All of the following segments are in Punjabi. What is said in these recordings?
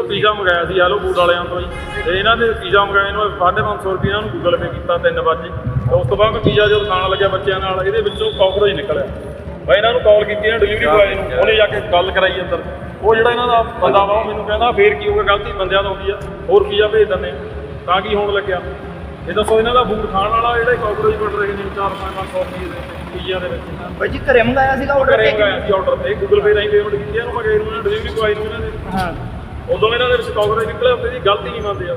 ਕੋਲ ਪੀਜ਼ਾ ਮੰਗਾਇਆ ਸੀ ਹੈਲੋ ਫੂਡ ਵਾਲਿਆਂ ਤੋਂ ਜੀ ਤੇ ਇਹਨਾਂ ਨੇ ਪੀਜ਼ਾ ਮੰਗਾਇਆ ਨੂੰ 550 ਰੁਪਏ ਇਹਨਾਂ ਨੂੰ ਗੂਗਲ ਪੇ ਕੀਤਾ 3 ਵਜੇ ਤੇ ਉਸ ਤੋਂ ਬਾਅਦ ਪੀਜ਼ਾ ਜਦੋਂ ਖਾਣ ਲੱਗਿਆ ਬੱਚਿਆਂ ਨਾਲ ਇਹਦੇ ਵਿੱਚੋਂ ਕਾਕਰੋਚ ਨਿਕਲਿਆ। ਮੈਂ ਇਹਨਾਂ ਨੂੰ ਕਾਲ ਕੀਤੀ ਨਾ ਡਿਲੀਵਰੀ ਬੁਆਏ ਨੂੰ। ਉਹਨੇ ਜਾ ਕੇ ਗੱਲ ਕਰਾਈ ਅੰਦਰ। ਉਹ ਜਿਹੜਾ ਇਹਨਾਂ ਦਾ ਬੰਦਾ ਵਾ ਉਹ ਮੈਨੂੰ ਕਹਿੰਦਾ ਫੇਰ ਕੀ ਹੋਊਗਾ ਗਲਤੀ ਬੰਦਿਆਂ ਤੋਂ ਹੁੰਦੀ ਆ? ਹੋਰ ਪੀਜ਼ਾ ਭੇਜ ਦਿੰਦੇ। ਤਾਂ ਕੀ ਹੋਣ ਲੱਗਿਆ? ਇਹ ਦੱਸੋ ਇਹਨਾਂ ਦਾ ਫੂਡ ਖਾਣ ਵਾਲਾ ਜਿਹੜੇ ਕਾਕਰੋਚ ਬਣ ਰਹੇ ਨੇ 4-500 ਰੁਪਏ ਦੇ ਪੀਜ਼ਾ ਦੇ ਵਿੱਚ। ਬਾਈ ਜੀ ਘਰੇ ਮੰਗਾਇਆ ਸੀਗਾ ਆਰਡਰ ਘਰੇ ਮੰਗਾਇਆ ਸੀ ਆਰਡਰ ਤੇ। ਗੂਗਲ ਪੇ ਰਾਹੀਂ ਪੇਮੈਂਟ ਕੀਤੀ ਇਹਨੂੰ ਮੈਂ ਗਏ ਨੂੰ ਡਿਲੀਵਰੀ ਬੁਆਏ ਨੂੰ ਇਹਨਾਂ ਨੇ। ਹਾਂ। ਉਦੋਂ ਇਹਨਾਂ ਦੇ ਵਿੱਚ ਕਾਕਰੋਚ ਨਿਕਲੇ ਹੁੰਦੇ ਜੀ ਗਲਤੀ ਨਹੀਂ ਮੰਨਦੇ ਆ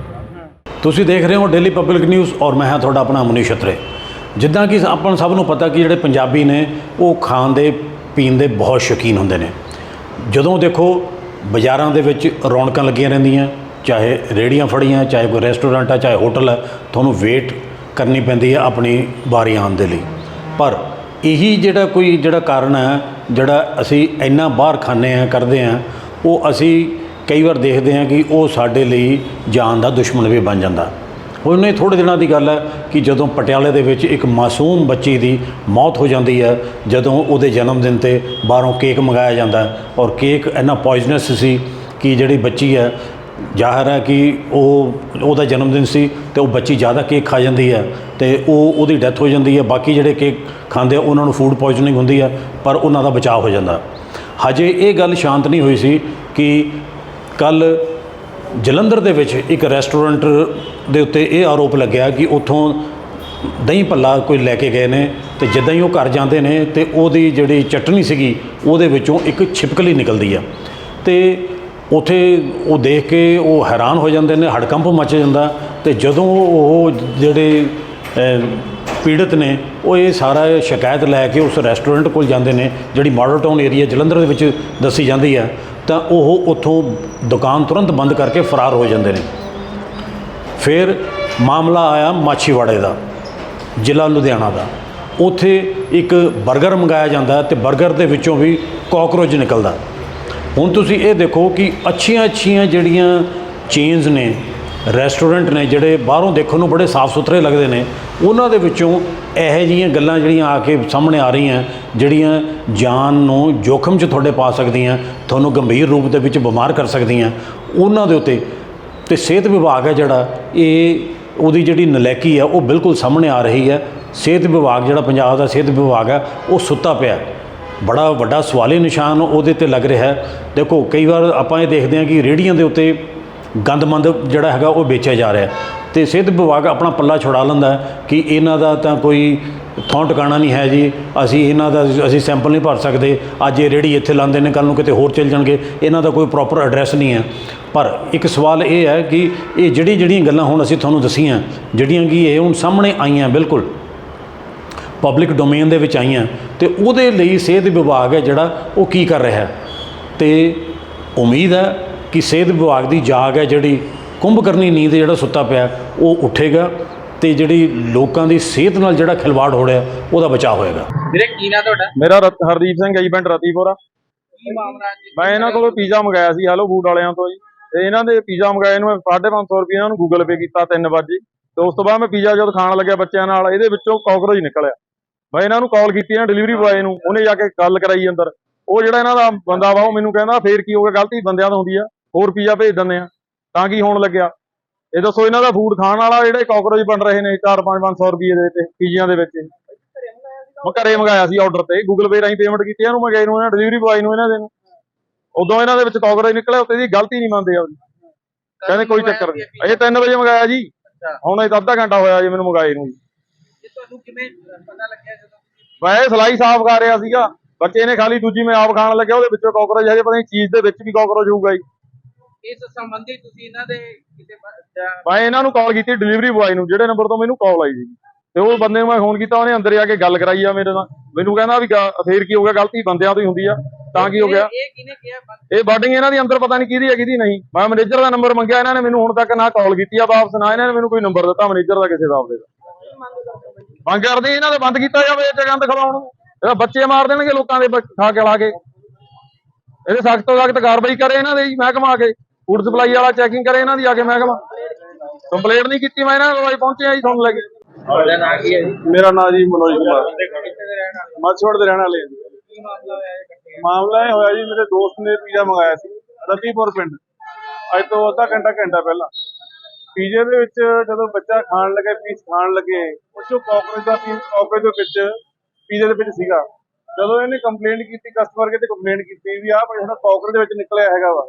ਤੁਸੀਂ ਦੇਖ ਰਹੇ ਹੋ ਡੇਲੀ ਪਬਲਿਕ ਨਿਊਜ਼ ਔਰ ਮੈਂ ਹਾਂ ਤੁਹਾਡਾ ਆਪਣਾ ਮਨੀਸ਼ ਅਤਰੇ ਜਿੱਦਾਂ ਕਿ ਆਪਾਂ ਨੂੰ ਸਭ ਨੂੰ ਪਤਾ ਕਿ ਜਿਹੜੇ ਪੰਜਾਬੀ ਨੇ, ਉਹ ਖਾਣ ਦੇ, ਪੀਣ ਦੇ ਬਹੁਤ ਸ਼ੌਕੀਨ ਹੁੰਦੇ ਨੇ। ਜਦੋਂ ਦੇਖੋ, ਬਾਜ਼ਾਰਾਂ ਦੇ ਵਿੱਚ ਰੌਣਕਾਂ ਲੱਗੀਆਂ ਰਹਿੰਦੀਆਂ, ਚਾਹੇ ਰੇੜੀਆਂ ਫੜੀਆਂ, ਚਾਹੇ ਕੋਈ ਰੈਸਟੋਰੈਂਟ ਆ, ਚਾਹੇ ਹੋਟਲ ਹੈ ਤੁਹਾਨੂੰ ਵੇਟ ਕਰਨੀ ਪੈਂਦੀ ਹੈ ਆਪਣੀ ਵਾਰੀ ਆਉਣ ਦੇ ਲਈ। ਪਰ ਇਹੀ ਜਿਹੜਾ ਕੋਈ ਜਿਹੜਾ ਕਾਰਨ ਹੈ, ਜਿਹੜਾ ਅਸੀਂ ਇੰਨਾ ਬਾਹਰ ਖਾਂਦੇ ਆ ਕਰਦੇ ਆ ਉਹ ਅਸੀਂ ਕਈ ਵਾਰ ਦੇਖਦੇ ਹਾਂ ਕਿ ਉਹ ਸਾਡੇ ਲਈ ਜਾਨ ਦਾ ਦੁਸ਼ਮਣ ਵੀ ਬਣ ਜਾਂਦਾ। ਹੁਣ ਇਹ ਥੋੜ੍ਹੇ ਦਿਨਾਂ ਦੀ ਗੱਲ ਹੈ ਕਿ ਜਦੋਂ ਪਟਿਆਲੇ ਦੇ ਵਿੱਚ ਇੱਕ ਮਾਸੂਮ ਬੱਚੀ ਦੀ ਮੌਤ ਹੋ ਜਾਂਦੀ ਹੈ, ਜਦੋਂ ਉਹਦੇ ਜਨਮ ਦਿਨ ਤੇ ਬਾਹਰੋਂ ਕੇਕ ਮੰਗਾਇਆ ਜਾਂਦਾ ਔਰ ਕੇਕ ਇੰਨਾ ਪੋਇਜ਼ਨਸ ਸੀ ਕਿ ਜਿਹੜੀ ਬੱਚੀ ਹੈ, ਜ਼ਾਹਰ ਹੈ ਕਿ ਉਹ, ਉਹਦਾ ਜਨਮ ਦਿਨ ਸੀ ਤੇ ਉਹ ਬੱਚੀ ਜ਼ਿਆਦਾ ਕੇਕ ਖਾ ਜਾਂਦੀ ਹੈ ਤੇ ਉਹ, ਉਹਦੀ ਡੈਥ ਹੋ ਜਾਂਦੀ ਹੈ। ਬਾਕੀ ਜਿਹੜੇ ਕੇਕ ਖਾਂਦੇ ਆ, ਉਹਨਾਂ ਨੂੰ ਫੂਡ ਪੋਇਜ਼ਨਿੰਗ ਹੁੰਦੀ ਹੈ, ਪਰ ਉਹਨਾਂ ਦਾ ਬਚਾਅ ਹੋ ਜਾਂਦਾ। ਹਜੇ ਇਹ ਗੱਲ ਸ਼ਾਂਤ ਨਹੀਂ ਹੋਈ ਸੀ ਕਿ ਕੱਲ ਜਲੰਧਰ ਦੇ ਵਿੱਚ ਇੱਕ ਰੈਸਟੋਰੈਂਟ ਦੇ ਉੱਤੇ ਇਹ ਆਰੋਪ ਲੱਗਿਆ ਕਿ ਉੱਥੋਂ ਦਹੀਂ ਭੱਲਾ ਕੋਈ ਲੈ ਕੇ ਗਏ ਨੇ ਤੇ ਜਿੱਦਾਂ ਹੀ ਉਹ ਘਰ ਜਾਂਦੇ ਨੇ ਤੇ ਉਹਦੀ ਜਿਹੜੀ ਚਟਨੀ ਸੀਗੀ, ਉਹਦੇ ਵਿੱਚੋਂ ਇੱਕ ਛਿਪਕਲੀ ਨਿਕਲਦੀ ਆ। ਤੇ ਉਥੇ ਉਹ ਦੇਖ ਕੇ ਉਹ ਹੈਰਾਨ ਹੋ ਜਾਂਦੇ ਨੇ, ਹੜਕੰਪ ਮਚ ਜਾਂਦਾ ਤੇ ਜਦੋਂ ਉਹ ਜਿਹੜੇ ਪੀੜਤ ਨੇ, ਉਹ ਇਹ ਸਾਰਾ ਸ਼ਿਕਾਇਤ ਲੈ ਕੇ ਉਸ ਰੈਸਟੋਰੈਂਟ ਕੋਲ ਜਾਂਦੇ ਨੇ, ਜਿਹੜੀ ਮਾਡਲ ਟਾਊਨ ਏਰੀਆ ਜਲੰਧਰ ਦੇ ਵਿੱਚ ਦੱਸੀ ਜਾਂਦੀ ਆ। ਤਾਂ ਉਹ ਉੱਥੋਂ ਦੁਕਾਨ ਤੁਰੰਤ ਬੰਦ ਕਰਕੇ ਫਰਾਰ ਹੋ ਜਾਂਦੇ ਨੇ। ਫਿਰ ਮਾਮਲਾ ਆਇਆ ਮਾਛੀਵਾੜੇ ਦਾ, ਜ਼ਿਲ੍ਹਾ ਲੁਧਿਆਣਾ ਦਾ। ਉੱਥੇ ਇੱਕ 버ਗਰ ਮੰਗਾਇਆ ਜਾਂਦਾ ਹੈ ਤੇ 버ਗਰ ਦੇ ਵਿੱਚੋਂ ਵੀ ਕਾਕਰੋਚ ਨਿਕਲਦਾ। ਹੁਣ ਤੁਸੀਂ ਇਹ ਦੇਖੋ ਕਿ ਅੱਛੀਆਂ ਅੱਛੀਆਂ ਜਿਹੜੀਆਂ ਚੇਨਸ ਨੇ ਰੈਸਟੋਰੈਂਟ ਨੇ ਜਿਹੜੇ ਬਾਹਰੋਂ ਦੇਖਣ ਨੂੰ ਬੜੇ ਸਾਫ਼ ਸੁਥਰੇ ਲੱਗਦੇ ਨੇ, ਉਹਨਾਂ ਦੇ ਵਿੱਚੋਂ ਇਹੋ ਜਿਹੀਆਂ ਗੱਲਾਂ ਜਿਹੜੀਆਂ ਆ ਕੇ ਸਾਹਮਣੇ ਆ ਰਹੀਆਂ, ਜਿਹੜੀਆਂ ਜਾਨ ਨੂੰ ਜੋਖਮ 'ਚ ਤੁਹਾਡੇ ਪਾ ਸਕਦੀਆਂ, ਤੁਹਾਨੂੰ ਗੰਭੀਰ ਰੂਪ ਦੇ ਵਿੱਚ ਬਿਮਾਰ ਕਰ ਸਕਦੀਆਂ, ਉਹਨਾਂ ਦੇ ਉੱਤੇ ਤੇ ਸਿਹਤ ਵਿਭਾਗ ਹੈ ਜਿਹੜਾ, ਇਹ ਉਹਦੀ ਜਿਹੜੀ ਨਲੈਕੀ ਹੈ ਉਹ ਬਿਲਕੁਲ ਸਾਹਮਣੇ ਆ ਰਹੀ ਹੈ। ਸਿਹਤ ਵਿਭਾਗ ਜਿਹੜਾ ਪੰਜਾਬ ਦਾ ਸਿਹਤ ਵਿਭਾਗ ਹੈ ਉਹ ਸੁੱਤਾ ਪਿਆ। ਬੜਾ ਵੱਡਾ ਸਵਾਲੀ ਨਿਸ਼ਾਨ ਉਹਦੇ ਤੇ ਲੱਗ ਰਿਹਾ। ਹੈ ਦੇਖੋ, ਕਈ ਵਾਰ ਆਪਾਂ ਇਹ ਦੇਖਦੇ ਹਾਂ ਕਿ ਰੇੜੀਆਂ ਦੇ ਉੱਤੇ ਗੰਦਮੰਦ ਜਿਹੜਾ ਹੈਗਾ ਉਹ ਵੇਚਿਆ ਜਾ ਰਿਹਾ ਹੈ। ਤੇ ਸਿਹਤ ਵਿਭਾਗ ਆਪਣਾ ਪੱਲਾ ਛੁਡਾ ਲੈਂਦਾ ਕਿ ਇਹਨਾਂ ਦਾ ਤਾਂ ਕੋਈ ਥਾਂ ਟਿਕਾਣਾ ਨਹੀਂ ਹੈ ਜੀ। ਅਸੀਂ ਇਹਨਾਂ ਦਾ ਅਸੀਂ ਸੈਂਪਲ ਨਹੀਂ ਭਰ ਸਕਦੇ। ਅੱਜ ਇਹ ਰੇੜੀ ਇੱਥੇ ਲਾਉਂਦੇ ਨੇ ਕੱਲ ਨੂੰ ਕਿਤੇ ਹੋਰ ਚਲ ਜਾਣਗੇ। ਇਹਨਾਂ ਦਾ ਕੋਈ ਪ੍ਰੋਪਰ ਐਡਰੈਸ ਨਹੀਂ ਹੈ। ਪਰ ਇੱਕ ਸਵਾਲ ਇਹ ਹੈ ਕਿ ਇਹ ਜਿਹੜੀ ਜਿਹੜੀਆਂ ਗੱਲਾਂ ਹੁਣ ਅਸੀਂ ਤੁਹਾਨੂੰ ਦਸੀਆਂ, ਜਿਹੜੀਆਂ ਕਿ ਇਹ ਹੁਣ ਸਾਹਮਣੇ ਆਈਆਂ ਬਿਲਕੁਲ, ਪਬਲਿਕ ਡੋਮੇਨ ਦੇ ਵਿੱਚ ਆਈਆਂ, ਤੇ ਉਹਦੇ ਲਈ ਸਿਹਤ ਵਿਭਾਗ ਹੈ ਜਿਹੜਾ ਉਹ ਕੀ ਕਰ ਰਿਹਾ ਹੈ। ਤੇ ਉਮੀਦ ਹੈ ਕਿ ਸਿਹਤ ਵਿਭਾਗ ਦੀ ਜਾਗ ਹੈ ਜਿਹੜੀ ਕੁੰਭ ਕਰਨੀ ਨੀਂਦ ਜਿਹੜਾ ਸੁੱਤਾ ਪਿਆ ਉਹ ਉੱਠੇਗਾ ਤੇ ਜਿਹੜੀ ਲੋਕਾਂ ਦੀ ਸਿਹਤ ਨਾਲ ਜਿਹੜਾ ਖਿਲਵਾੜ ਹੋ ਰਿਹਾ ਉਹਦਾ ਬਚਾਅ ਹੋਏਗਾ। ਵੀਰੇ ਕੀ ਨਾ ਤੁਹਾਡਾ? ਮੇਰਾ ਰਤ- ਹਰਦੀਪ ਸਿੰਘ ਹੈ ਜੀ ਪਿੰਡ ਰਤੀਪੁਰਾ। ਕੀ ਮਾਮਲਾ ਹੈ ਜੀ? ਮੈਂ ਇਹਨਾਂ ਕੋਲੋਂ ਪੀਜ਼ਾ ਮੰਗਾਇਆ ਸੀ ਹੈਲੋ ਫੂਡ ਵਾਲਿਆਂ ਤੋਂ ਜੀ। ਤੇ ਇਹਨਾਂ ਦੇ ਪੀਜ਼ਾ ਮੰਗਾਏ ਨੂੰ ਮੈਂ 550 ਰੁਪਏ ਇਹਨਾਂ ਨੂੰ ਗੂਗਲ ਪੇ ਕੀਤਾ 3 ਵਜੇ ਤੇ ਉਸ ਤੋਂ ਬਾਅਦ ਮੈਂ ਪੀਜ਼ਾ ਜਦ ਖਾਣ ਲੱਗਿਆ ਬੱਚਿਆਂ ਨਾਲ ਇਹਦੇ ਵਿੱਚੋਂ ਕਾਕਰੋਚ ਨਿਕਲਿਆ। ਮੈਂ ਇਹਨਾਂ ਨੂੰ ਕਾਲ ਕੀਤੀ ਨਾ ਡਿਲੀਵਰੀ ਬੁਆਏ ਨੂੰ ਉਹਨੇ ਜਾ ਕੇ ਗੱਲ ਕਰਾਈ ਅੰਦਰ। ਉਹ ਜਿਹੜਾ ਇਹਨਾਂ ਦਾ ਬੰਦਾ ਵਾ ਉਹ ਮੈਨੂੰ ਕਹਿੰਦਾ ਫੇਰ ਕੀ ਹੋ ਗਿਆ ਗਲਤੀ ਬੰਦਿਆਂ ਤੋਂ ਹੁੰਦੀ ਆ। ਹੋਰ ਪੀਜ਼ਾ ਭੇਜ ਦਿੰਦੇ ਆ ਤਾਂ ਕੀ ਹੋਣ ਲੱਗਿਆ? ਇਹ ਦੱਸੋ ਇਹਨਾਂ ਦਾ ਫੂਡ ਖਾਣ ਵਾਲਾ ਜਿਹੜੇ ਕਾਕਰੋਚ ਬਣ ਰਹੇ ਨੇ 4-5-500 ਰੁਪਏ ਦੇ ਤੇ ਪੀਜ਼ਿਆਂ ਦੇ ਵਿੱਚ। ਮੈਂ ਘਰੇ ਮੰਗਾਇਆ ਸੀ ਆਰਡਰ ਤੇ। ਗੂਗਲ ਪੇ ਰਾਹੀਂ ਪੇਮੈਂਟ ਕੀਤੀ ਇਹਨੂੰ ਮੈਂ ਗਏ ਨੂੰ ਇਹਨਾਂ ਡਿਲੀਵਰੀ ਬੁਆਏ ਨੂੰ ਇਹਨਾਂ ਦੇ ਨੂੰ। ਉਦੋਂ ਇਹਨਾਂ ਦੇ ਵਿੱਚ ਕਾਕਰੋਚ ਨਿਕਲਿਆ ਉੱਤੇ ਦੀ ਗਲਤੀ ਨਹੀਂ ਮੰਨਦੇ ਆਪਦੀ। ਕਹਿੰਦੇ ਕੋਈ ਚੱਕਰ ਨਹੀਂ। ਅਜੇ 3 ਵਜੇ ਮੰਗਾਇਆ ਜੀ। ਹੁਣ ਇਹ ਤਾਂ ਅੱਧਾ ਘੰਟਾ ਹੋਇਆ ਜੀ ਮੈਨੂੰ ਮੰਗਾਏ ਨੂੰ ਜੀ। ਇਹ ਤੁਹਾਨੂੰ ਕਿਵੇਂ ਪਤਾ ਲੱਗਿਆ ਜਦੋਂ? ਮੈਂ ਇਹ ਸਲਾਈ ਸਾਫ਼ ਕਰ ਰਿਹਾ ਸੀਗਾ। ਬੱਚੇ ਨੇ ਖਾਲੀ ਦੂਜੀ ਮੈਂ ਆਪ ਖਾਣ ਲੱਗਿਆ ਉਹਦੇ ਵਿੱਚੋਂ ਕਾਕਰੋਚ ਹਜੇ ਪਤਾ ਨਹੀਂ ਚੀਜ਼ ਦੇ ਵਿੱਚ ਵੀ ਕਾਕਰੋਚ ਹੋਊਗਾ ਜੀ। ਇਸ ਸੰਬੰਧੀ ਤੁਸੀਂ ਇਹਨਾਂ ਦੇ ਕਿਸੇ ਬ- ਜਾਂ- ਮੈਂ ਇਹਨਾਂ ਨੂੰ ਕਾਲ ਕੀਤੀ ਡਿਲੀਵਰੀ ਬੁਆਏ ਨੂੰ ਜਿਹੜੇ ਨੰਬਰ ਤੋਂ ਮੈਨੂੰ ਕਾਲ ਆਈ ਸੀ ਤੇ ਉਹ ਬੰਦੇ ਨੂੰ ਮੈਂ ਫੋਨ ਕੀਤਾ ਉਹਨੇ ਅੰਦਰ ਆ ਕੇ ਗੱਲ ਕਰਾਈ ਆ ਮੇਰੇ ਨਾਲ। ਮੈਨੂੰ ਕਹਿੰਦਾ ਵੀ ਗਾ- ਫੇਰ ਕੀ ਹੋ ਗਿਆ ਗਲਤੀ ਬੰਦਿਆਂ ਤੋਂ ਹੀ ਹੁੰਦੀ ਆ ਤਾਂ ਕੀ ਹੋ ਗਿਆ? ਇਹ- ਇਹ ਕਿਹਨੇ ਕਿਹਾ ਬੰਦ- ਇਹ ਬਾਡਿੰਗ ਇਹਨਾਂ ਦੀ ਅੰਦਰ ਪਤਾ ਨਹੀਂ ਕਿਹਦੀ ਹੈ ਕਿਹਦੀ ਨਹੀਂ। ਮੈਂ ਮੈਨੇਜਰ ਦਾ ਨੰਬਰ ਮੰਗਿਆ ਇਹਨਾਂ ਨੇ ਮੈਨੂੰ ਹੁਣ ਤੱਕ ਨਾ ਕਾਲ ਕੀਤੀ ਆ ਵਾਪਸ ਨਾ ਇਹਨਾਂ ਨੇ ਮੈਨੂੰ ਕੋਈ ਨੰਬਰ ਦਿੱਤਾ ਮੈਨੇਜਰ ਦਾ ਕਿਸੇ ਦਾ ਆਪਦੇ ਦਾ। ਮੰਗ ਕਰਦੇ ਇਹਨਾਂ ਦੇ ਬੰਦ ਕੀਤਾ ਜਾਵੇ ਇਹ ਜਗੰਦ ਖਵਾਉਣ ਨੂੰ। ਇਹਦਾ ਬੱਚੇ ਮਾਰ ਦੇਣਗੇ ਲੋਕਾਂ ਦੇ ਬ- ਖਾ ਕੇ ਲਾ ਕੇ। ਇਹਦੇ ਸਖਤ ਤੋਂ ਸਖਤ ਕਾਰਵਾਈ ਕਰੇ ਇਹਨਾਂ ਦੇ ਜੀ ਮਹਿਕਮਾ ਆ ਕੇ। ਫੂਡ ਸਪਲਾਈ ਵਾਲਾ ਚੈਕਿੰਗ ਕਰੇ ਇਹਨਾਂ ਦੀ ਆ ਕੇ ਮਹਿਕਮਾ ਕੰਪਲੇਂਟ ਨਹੀਂ ਕੀਤੀ ਮੈਂ ਇਹਨਾਂ ਕੋਲ ਅੱਜ ਪਹੁੰਚਿਆ ਜੀ ਤੁਹਾਨੂੰ ਲੈ ਕੇ। ਤੁਹਾਡਾ ਨਾਂ ਕੀ ਹੈ ਜੀ? ਮੇਰਾ ਨਾਮ ਜੀ ਮਨੋਜ ਕੁਮਾਰ। ਕਿੱਥੇ ਦੇ ਰਹਿਣ ਵਾਲੇ ਹਾਂ ਜੀ। ਮਾਮਲਾ ਇਹ ਹੋਇਆ ਜੀ ਮੇਰੇ ਦੋਸਤ ਨੇ ਪੀਜ਼ਾ ਮੰਗਾਇਆ ਸੀ ਰਤੀਪੁਰ ਪਿੰਡ। ਅੱਜ ਤੋਂ ਅੱਧਾ ਘੰਟਾ ਘੰਟਾ ਪਹਿਲਾਂ। ਪੀਜ਼ੇ ਦੇ ਵਿੱਚ ਜਦੋਂ ਬੱਚਾ ਖਾਣ ਲੱਗੇ ਪੀਸ ਖਾਣ ਲੱਗੇ ਉਹ ਚੋਂ ਕਾਕਰੋਚ ਦਾ ਪੀਸ ਕਾਕਰੋਚ ਦੇ ਵਿੱਚ ਪੀਜ਼ੇ ਦੇ ਵਿੱਚ ਸੀਗਾ। ਜਦੋਂ ਇਹਨੇ ਕੰਪਲੇਂਟ ਕੀਤੀ ਕਸਟਮਰ ਕੇ ਤੇ ਕੰਪਲੇਂਟ ਕੀਤੀ ਵੀ ਆਹ ਭਾਈ ਹੁਣ ਕਾਕਰੋਚ ਦੇ ਵਿੱਚ ਨਿਕਲਿਆ ਹੈਗਾ ਵਾ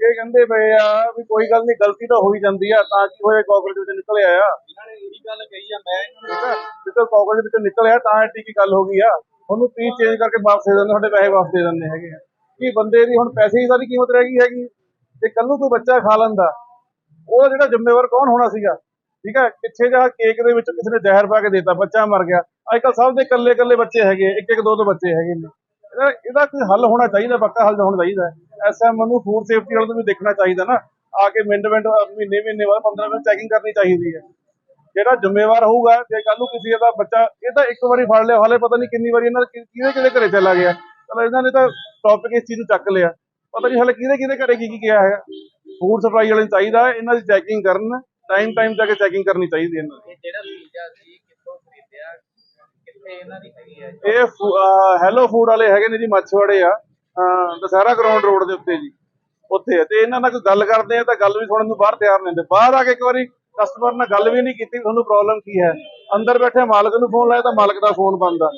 ਇਹ ਕਹਿੰਦੇ ਪਏ ਆ ਵੀ ਕੋਈ ਗੱਲ ਨਹੀਂ ਗਲਤੀ ਤਾਂ ਹੋਈ ਜਾਂਦੀ ਆ ਤਾਂ ਕੀ ਹੋਇਆ ਕਾਕਰੋਚ ਵਿੱਚ ਨਿਕਲਿਆ ਆ। ਇਹਨਾਂ ਨੇ ਇਹੀ ਗੱਲ ਕਹੀ ਆ ਮੈਂ ਠੀਕ ਹੈ ਜਿੱਦੋਂ ਕਾਕਰੋਚ ਵਿੱਚ ਨਿਕਲਿਆ ਤਾਂ ਐਡੀ ਕੀ ਗੱਲ ਹੋ ਗਈ ਆ। ਉਹਨੂੰ ਪੀਸ ਚੇਂਜ ਕਰਕੇ ਵਾਪਸ ਦੇ ਦਿੰਦੇ ਤੁਹਾਡੇ ਪੈਸੇ ਵਾਪਸ ਦੇ ਦਿੰਦੇ ਹੈਗੇ ਆ। ਕੀ ਬੰਦੇ ਦੀ ਹੁਣ ਪੈਸੇ ਦੀ ਸਾਰੀ ਕੀਮਤ ਰਹਿ ਗਈ ਹੈਗੀ। ਤੇ ਕੱਲ ਨੂੰ ਕੋਈ ਬੱਚਾ ਖਾ ਲੈਂਦਾ ਉਹ ਜਿਹੜਾ ਜ਼ਿੰਮੇਵਾਰ ਕੌਣ ਹੋਣਾ ਸੀਗਾ? ਠੀਕ ਹੈ ਪਿੱਛੇ ਜਿਹਾ ਕੇਕ ਦੇ ਵਿੱਚ ਕਿਸੇ ਨੇ ਜ਼ਹਿਰ ਪਾ ਕੇ ਦੇਤਾ ਬੱਚਾ ਮਰ ਗਿਆ। ਅੱਜ ਕੱਲ ਸਭ ਦੇ ਇਕੱਲੇ ਇਕੱਲੇ ਬੱਚੇ ਹੈਗੇ ਇੱਕ ਇੱਕ ਦੋ ਦੋ ਬੱਚੇ ਹੈਗੇ ਨੇ। ਇਹਦਾ ਇਹਦਾ ਕੋਈ ਹੱਲ ਹੋਣਾ ਚਾਹੀਦਾ, ਪੱਕਾ ਹੱਲ ਹੋਣਾ ਚਾਹੀਦਾ। ਐਸਐਮ ਨੂੰ ਫੂਡ ਸੇਫਟੀ ਵਾਲੇ ਨੂੰ ਵੀ ਦੇਖਣਾ ਚਾਹੀਦਾ ਨਾ। ਆ ਕੇ ਮਿੰਟ ਮਿੰਟ, ਮਹੀਨੇ ਮਹੀਨੇ ਬਾਅਦ 15 ਮਿੰਟ ਚੈਕਿੰਗ ਕਰਨੀ ਚਾਹੀਦੀ ਹੈ। ਜਿਹੜਾ ਜ਼ਿੰਮੇਵਾਰ ਹੋਊਗਾ, ਜੇ ਕੱਲ ਨੂੰ ਕਿਸੇ ਦਾ ਬੱਚਾ, ਇਹ ਤਾਂ ਇੱਕ ਵਾਰੀ ਫੜ ਲਿਆ, ਹਾਲੇ ਪਤਾ ਨਹੀਂ ਕਿੰਨੀ ਵਾਰੀ ਇਹਨਾਂ ਦੇ ਕਿਹਦੇ ਕਿਹਦੇ ਘਰੇ ਚਲਾ ਗਿਆ। ਚਲੋ ਇਹਨਾਂ ਨੇ ਤਾਂ ਟੌਪਿਕ ਇਸ ਚੀਜ਼ ਨੂੰ ਚੱਕ ਲਿਆ। ਪਤਾ ਨਹੀਂ ਹਾਲੇ ਕਿਹਦੇ ਕਿਹਦੇ ਘਰੇ ਕੀ ਕੀ ਗਿਆ ਹੈ। ਫੂਡ ਸਪਲਾਈ ਵਾਲੇ ਨੂੰ ਚਾਹੀਦਾ, ਇਹਨਾਂ ਦੀ ਚੈਕਿੰਗ ਕਰਨ ਟਾਈਮ ਟਾਈਮ ਜਾ ਕੇ ਚੈਕਿੰਗ ਕਰਨੀ ਚਾਹੀਦੀ ਹੈ ਇਹਨਾਂ ਦੀ। ਜਿਹੜਾ ਪੀਜ਼ਾ ਸੀ ਕਿੱਥੇ ਇਹਨਾਂ ਦੀ ਹੈਗੀ ਹੈ ਇਹ ਹੈਲੋ ਫੂਡ ਵਾਲੇ ਹੈਗੇ ਨੇ ਜੀ ਮੱਛਵਾੜੇ ਆ। ਅਹ ਦਸਹਿਰਾ ਗਰਾਊਂਡ ਰੋਡ ਦੇ ਉੱਤੇ ਜੀ। ਉੱਥੇ ਆ। ਤੇ ਇਹਨਾਂ ਨਾਲ ਕੋਈ ਗੱਲ ਕਰਦੇ ਆ ਤਾਂ ਗੱਲ ਵੀ ਸੁਣਨ ਨੂੰ ਬਾਹਰ ਤਿਆਰ ਨਹੀਂ ਹੁੰਦੇ ਬਾਹਰ ਆ ਕੇ ਇੱਕ ਵਾਰੀ ਕਸਟਮਰ ਨਾਲ ਗੱਲ ਵੀ ਨਹੀਂ ਕੀਤੀ ਵੀ ਤੁਹਾਨੂੰ ਪ੍ਰੋਬਲਮ ਕੀ ਹੈ। ਅੰਦਰ ਬੈਠੇ ਮਾਲਕ ਨੂੰ ਫੋਨ ਲਾਇਆ ਤਾਂ ਮਾਲਕ ਦਾ ਫੋਨ ਬੰਦ ਆ।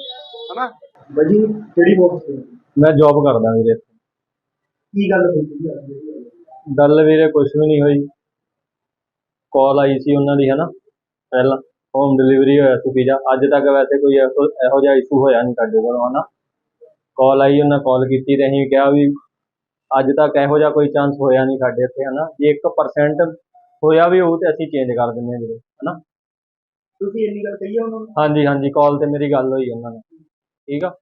ਹਨਾ? ਬਾਜੀ ਕਿਹੜੀ ਬੋਕਸ ਮੈਂ ਜੌਬ ਕਰਦਾ ਵੀਰੇ। ਕੀ ਗੱਲ ਹੋਈ ਸੀ ਅੱਜ? ਦੀ? ਗੱਲ ਵੀਰੇ ਕੁਝ ਵੀ ਨਹੀਂ ਹੋਈ। ਕਾਲ ਆਈ ਸੀ ਉਹਨਾਂ ਦੀ ਹਨਾ? ਪਹਿਲਾਂ। ਹੋਮ ਡਿਲੀਵਰੀ ਹੋਇਆ ਸੀ ਪੀਜ਼ਾ ਅੱਜ ਤੱਕ ਵੈਸੇ ਕੋਈ ਇਹੋ ਇਹੋ ਜਿਹਾ ਇਸ਼ੂ ਹੋਇਆ ਨਹੀਂ ਸਾਡੇ ਕੋਲ ਹਨਾ। ਕਾਲ ਆਈ ਉਹਨਾਂ ਕਾਲ ਕੀਤੀ ਤੇ ਅਸੀਂ ਕਿਹਾ ਵੀ ਅੱਜ ਤੱਕ ਇਹੋ ਜਿਹਾ ਕੋਈ ਚਾਂਸ ਹੋਇਆ ਨਹੀਂ ਸਾਡੇ ਇੱਥੇ ਹਨਾ। ਜੇ 1% ਹੋਇਆ ਵੀ ਹੋਊ ਤੇ ਅਸੀਂ ਚੇਂਜ ਕਰ ਦਿੰਦੇ ਹਾਂ ਵੀਰੇ ਹਨਾ। ਤੁਸੀਂ ਇੰਨੀ ਗੱਲ ਕਹੀ ਆ ਉਹਨਾਂ ਨੂੰ? ਹਾਂਜੀ ਹਾਂਜੀ ਕਾਲ ਤੇ ਮੇਰੀ ਗੱਲ ਹੋਈ ਉਹਨਾਂ ਨਾਲ। ਠੀਕ ਆ?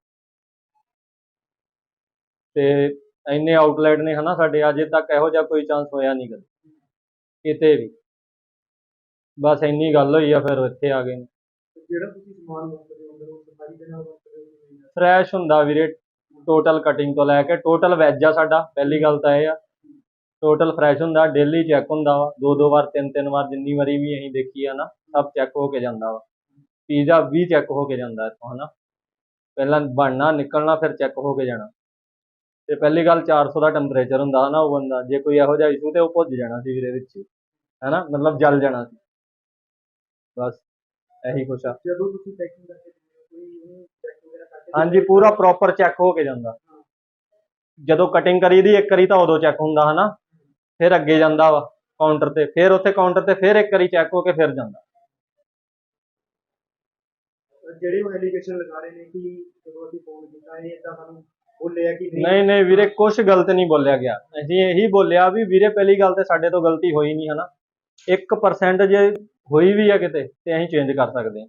ਤੇ ਇੰਨੇ ਆਊਟਲੈਟ ਨੇ ਹਨਾ ਸਾਡੇ। ਅਜੇ ਤੱਕ ਇਹੋ ਜਿਹਾ ਕੋਈ ਚਾਂਸ ਹੋਇਆ ਨਹੀਂ ਕਦੇ। ਕਿਤੇ ਵੀ। ਬਸ ਇੰਨੀ ਗੱਲ ਹੋਈ ਆ ਫਿਰ ਇੱਥੇ ਆ ਗਏ। ਨੇ ਜਿਹੜਾ ਤੁਸੀਂ ਸਮਾਨ ਵਰਤਦੇ ਹੋ ਫਿਰ ਉਹ ਸਫ਼ਾਈ ਦੇ ਨਾਲ ਵਰਤਦੇ ਹੋ ਫਰੈਸ਼ ਹੁੰਦਾ ਵੀਰੇ ਟੋਟਲ ਕਟਿੰਗ ਤੋਂ ਲੈ ਕੇ ਟੋਟਲ ਵੈਜ ਆ ਸਾਡਾ ਪਹਿਲੀ ਗੱਲ ਤਾਂ ਇਹ ਆ। ਟੋਟਲ ਫਰੈਸ਼ ਹੁੰਦਾ ਡੇਲੀ ਚੈੱਕ ਹੁੰਦਾ ਵਾ। ਦੋ ਦੋ ਵਾਰ ਤਿੰਨ ਤਿੰਨ ਵਾਰ ਜਿੰਨੀ ਵਾਰੀ ਵੀ ਅਸੀਂ ਦੇਖੀ ਆ ਨਾ ਸਭ ਚੈੱਕ ਹੋ ਕੇ ਜਾਂਦਾ ਵਾ। ਪੀਜ਼ਾ ਵੀ ਚੈੱਕ ਹੋ ਕੇ ਜਾਂਦਾ ਇੱਥੋਂ ਹਨਾ। ਪਹਿਲਾਂ ਬਣਨਾ ਨਿਕਲਣਾ ਫਿਰ ਚੈੱਕ ਹੋ ਕੇ ਜਾਣਾ। ਤੇ ਪਹਿਲੀ ਗੱਲ 400 ਦਾ ਟੈਂਪਰੇਚਰ ਹੁੰਦਾ ਹਨਾ ਉਹ ਬੰਦਾ। ਜੇ ਕੋਈ ਇਹੋ ਜਿਹਾ ਇਸ਼ੂ ਤੇ ਉਹ ਭੁੱਜ ਜਾਣਾ ਸੀ ਵੀਰੇ ਵਿੱਚ ਹੀ, ਹਨਾ ਮਤਲਬ ਜਲ ਜਾਣਾ ਸੀ। ਬਸ ਇਹੀ ਕੁਛ ਆ। ਜਦੋਂ ਤੁਸੀਂ ਪੈਕਿੰਗ ਕਰਕੇ ਦਿੰਦੇ ਹੋ ਕੋਈ ਉਹਨੂੰ ਚੈੱਕ ਵਗੈਰਾ ਕਰਕੇ ਹਾਂਜੀ ਪੂਰਾ ਪ੍ਰੋਪਰ ਚੈੱਕ ਹੋ ਕੇ ਜਾਂਦਾ। ਜਦੋਂ ਕਟਿੰਗ ਕਰੀਦੀ ਇੱਕ ਵਾਰੀ ਤਾਂ ਉਦੋਂ ਚੈੱਕ ਹੁੰਦਾ ਹਨਾ? ਫਿਰ ਅੱਗੇ ਜਾਂਦਾ ਵਾ ਕਾਊਂਟਰ ਤੇ ਫਿਰ ਉੱਥੇ ਕਾਊਂਟਰ ਤੇ ਫਿਰ ਇੱਕ ਵਾਰੀ ਚੈੱਕ ਹੋ ਕੇ ਫਿਰ ਜਾਂਦਾ। ਜਿਹੜੇ ਉਹ ਐਲੀਗੇਸ਼ਨ ਲਗਾ ਰਹੇ ਨੇ ਕਿ ਜਦੋਂ ਅਸੀਂ ਫੋਨ ਕੀਤਾ ਇਹ ਇਦਾਂ ਸਾਨੂੰ ਬੋਲਿਆ ਕਿ ਨਹੀਂ। ਨਹੀਂ ਨਹੀਂ ਵੀਰੇ ਕੁਝ ਗਲਤ ਨਹੀਂ ਬੋਲਿਆ ਗਿਆ। ਅਸੀਂ ਇਹੀ ਬੋਲਿਆ ਵੀ ਵੀਰੇ ਪਹਿਲੀ ਗੱਲ ਤੇ ਸਾਡੇ ਤੋਂ ਗਲਤੀ ਹੋਈ ਨਹੀਂ ਹਨਾ? 1% ਜੇ ਹੋਈ ਵੀ ਆ ਕਿਤੇ ਤੇ ਅਸੀਂ ਚੇਂਜ ਕਰ ਸਕਦੇ ਹਾਂ।